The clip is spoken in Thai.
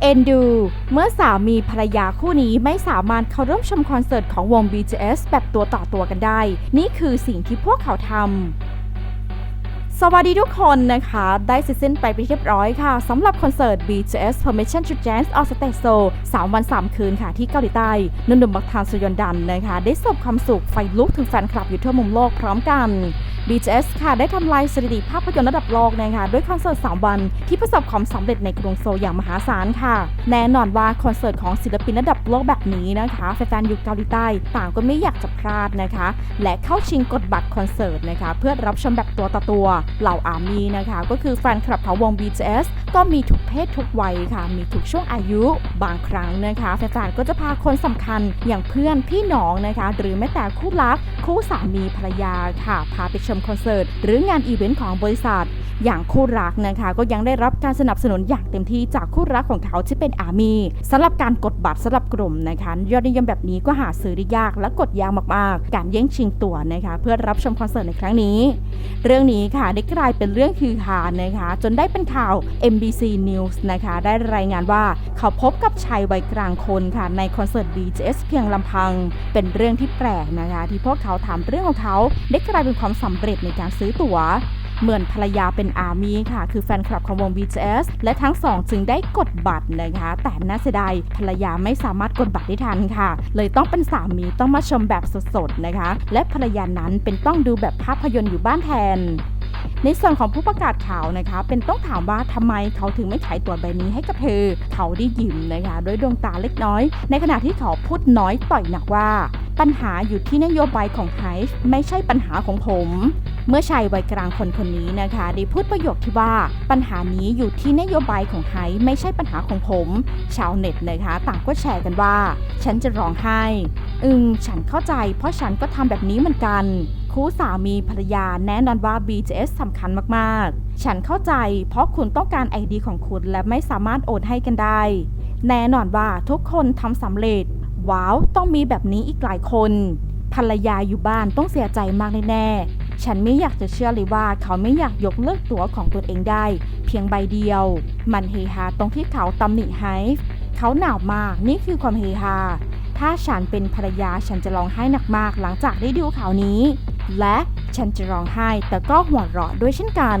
เอ็นดู เมื่อสามีภรรยาคู่นี้ไม่สามารถเข้าร่วมชมคอนเสิร์ตของวง BTS แบบตัวต่อตัวกันได้ นี่คือสิ่งที่พวกเขาทำสวัสดีทุกคนนะคะ ได้เสร็จสิ้นไปเป็นที่เรียบร้อยค่ะสำหรับคอนเสิร์ต BTS Permission to Dance on Stage Seoul 3 วัน 3 คืนค่ะที่เกาหลีใต้นุ่นดมบักทานสุยอนดันนะคะ ได้สบความสุขไฟลุกถึงแฟนคลับอยู่ทั่วมุมโลกพร้อมกัน BTS ค่ะได้ทำลายสถิติภาพยนตร์ระดับโลกนะคะด้วยคอนเสิร์ต 3 วัน ที่ประสบความสำเร็จในกรุงโซลอย่างมหาศาลค่ะ แน่นอนว่าคอนเสิร์ตของศิลปินระดับโลกแบบนี้นะคะแฟนๆอยู่เกาหลีใต้ ต่างก็ไม่อยากจะพลาดนะคะ และเข้าชิงกดบัตรคอนเสิร์ตนะคะเพื่อรับชมแบบตัวต่อตัวเหล่าอาร์มี่นะคะก็คือแฟนคลับของวง BTS ก็มีทุกเพศทุกวัยค่ะ มีทุกช่วงอายุบางครั้งนะคะแฟนๆก็จะพาคนสำคัญอย่างเพื่อนพี่น้องนะคะ หรือแม้แต่คู่รักคู่สามีภรรยาค่ะพาไปชมคอนเสิร์ตหรืองานอีเวนต์ของบริษัท อย่างคู่รักนะคะ ก็ยังได้รับการสนับสนุนอย่างเต็มที่จากคู่รักของเขาที่เป็นอามีสำหรับการกดบัตรสำหรับกลุ่มนะคะยอดนิยมแบบนี้ก็หาซื้อได้ยากและกดยากมากๆ การแย่งชิงตั๋วนะคะ เพื่อรับชมคอนเสิร์ตในครั้งนี้ เรื่องนี้ค่ะได้กลายเป็นเรื่องคือฮานะคะ จนได้เป็นข่าว MBC News นะคะ ได้รายงานว่าเขาพบกับชายวัยกลางคนค่ะในคอนเสิร์ต BTS เพียงลำพัง เป็นเรื่องที่แปลกนะคะ ที่พวกเขาถามเรื่องของเขาได้กลายเป็นความสำเร็จในการซื้อตั๋ว เหมือนภรรยาเป็นอาร์มี่ค่ะ คือแฟนคลับของวง BTS และทั้งสองจึงได้กดบัตรนะคะ แต่น่าเสียดายภรรยาไม่สามารถกดบัตรได้ทันค่ะ เลยต้องเป็นสามีต้องมาชมแบบสดๆนะคะ และภรรยานั้นเป็นต้องดูแบบภาพยนตร์อยู่บ้านแทนในส่วนของผู้ประกาศข่าวนะคะ เป็นต้องถามว่าทำไมเขาถึงไม่ขายตัวใบนี้ให้กับเธอ เขาได้ยิ้มนะคะด้วยดวงตาเล็กน้อย ในขณะที่เขาพูดน้อยต่อยหนักว่า ปัญหาอยู่ที่นโยบายของไฮฟ์ไม่ใช่ปัญหาของผม เมื่อชายวัยกลางคนคนนี้นะคะได้พูดประโยคที่ว่าปัญหานี้อยู่ที่นโยบายของไฮไม่ใช่ปัญหาของผม ชาวเน็ตนะคะต่างก็แชร์กันว่า ฉันจะร้องไห้อืมฉันเข้าใจ เพราะฉันก็ทำแบบนี้เหมือนกัน คู่สามีภรรยาแน่นอนว่า BTS สำคัญมากๆ ฉันเข้าใจ เพราะคุณต้องการไอดีของคุณและไม่สามารถโอนให้กันได้ แน่นอนว่าทุกคนทำสำเร็จ ว้าว ต้องมีแบบนี้อีกหลายคน ภรรยาอยู่บ้านต้องเสียใจมากแน่ๆ ฉันไม่อยากจะเชื่อเลยว่าเขาไม่อยากยกเลิกตั๋วของตัวเองได้ เพียงใบเดียว มันเฮฮาตรงที่เขาตำหนิไฮฟ์เขาหนาวมากนี่คือความเฮฮาถ้าฉันเป็นภรรยาฉันจะร้องไห้หนักมากหลังจากได้ดูข่าวนี้ และฉันจะร้องไห้แต่ก็หัวเราะด้วยเช่นกัน